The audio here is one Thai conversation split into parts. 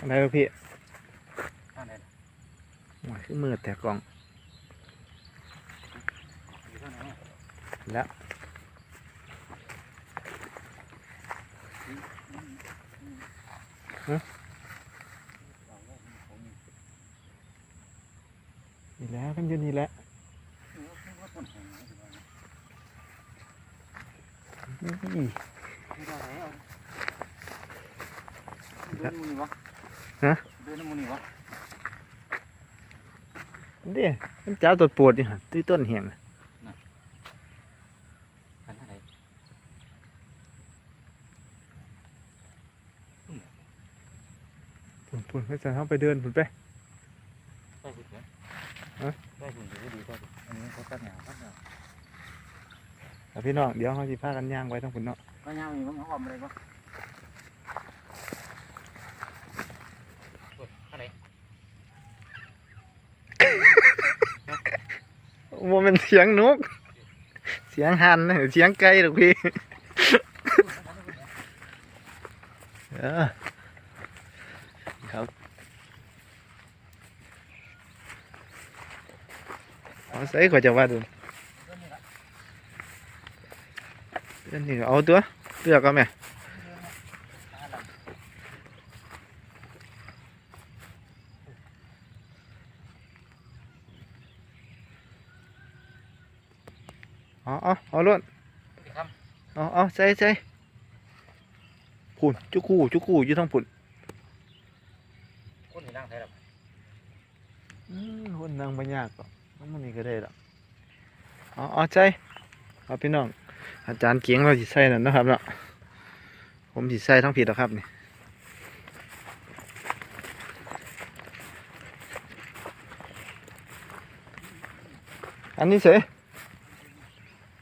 อะไรวะพี่ข้างไหนล่ะโอ้ยคือมือแต่กล่องอยู่ข้างไหนเนี่ยแล้วเอาไว้ผมมีนี่แหล้วกันอยู่นี่แหละเออผมว่าต้นแห้งนะที่ว่านะอื้อไม่ได้แล้ว ฮะเดินน้ำมูนี่วะเด้มันจ้าตัวปวดนี่ฮะที่ต้นเหียงน่ะกันเท่าไหร่ปุ่นปุ่นไม่จะเข้าไปเดินปุ่นไปได้คุณเหรอฮะได้คุณอยู่ดีได้คุณอันนี้เขาตัดหนาตัดหนาแล้วพี่น้องเดี๋ยวเขาสิพากันย่างไว้ทั้งปุ่นเนาะก็ย่างมีบ้างเขาออมอะไรบ้างข้างไหน ว่าเป็นเสียงนก เสียงหันนะเสียงไก่หรอกพี่เออครับเอาใส่ขอจะว่าดูเรื่องนี้เอาตัวเลือกเอาไหม เอาเอาเอาล้วนครับเอาเอาใส่ใส่ผุนจุกคู่จุกคู่อยู่ทั้งผุนคนที่นั่งไทยหรออืมคนนั่งไม่ยากหรอกมันนี่ก็ได้หรอกเอาเอาใจเอาพี่น้อง อาจารย์เกียงเราสิใส่นั่นเนาะครับเนาะผมสิใส่ทั้งผิดหรอกครับนี่อันนี้เสยอ่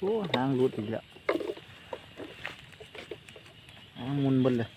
โอ้หางรุดอีกแล้วหางมุนเบนเลย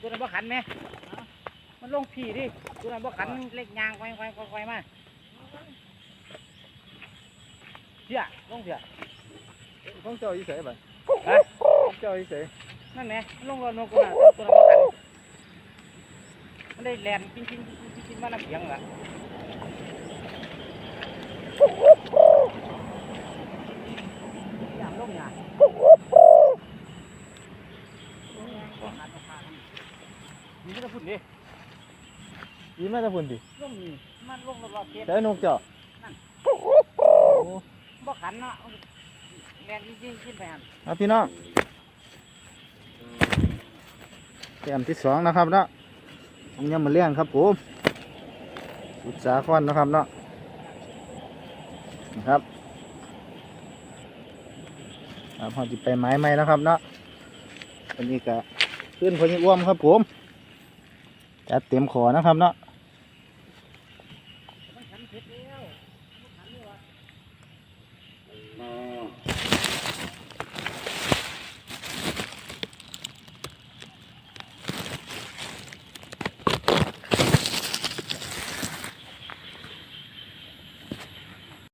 ตัวนั้นบ่ขันไหมมันลงผีดิตัวนั้นบ่ขันเล็กยางควายควายควายมาเสียลงเสียของเจ้าอีเสยบ่ฮะเจ้าอีเสยนั่นแหละลงรถนกกูน่ะตัวนั้นบ่ขันมันได้แลนกินกินกินกินกินมาน้ำเสียงล่ะอย่างลงอย่างนี่ก็พูดดิ อี มาแตะพุ่นดิลงนี่มันลงรอบๆเกตใช้นกเจ้าบ่ขันเนาะแรงจริงๆขึ้นไปหันเอาพี่น้องแต้มที่สองนะครับเนาะผมยังมาเลี้ยงครับผมสุดสาครนะครับเนาะนะครับครับพอจิไปไม้ไหมนะครับเนาะอันนี้ก็ขึ้นพอยิ่อ้วมครับผมจัดเต็มขอนะครับเนาะ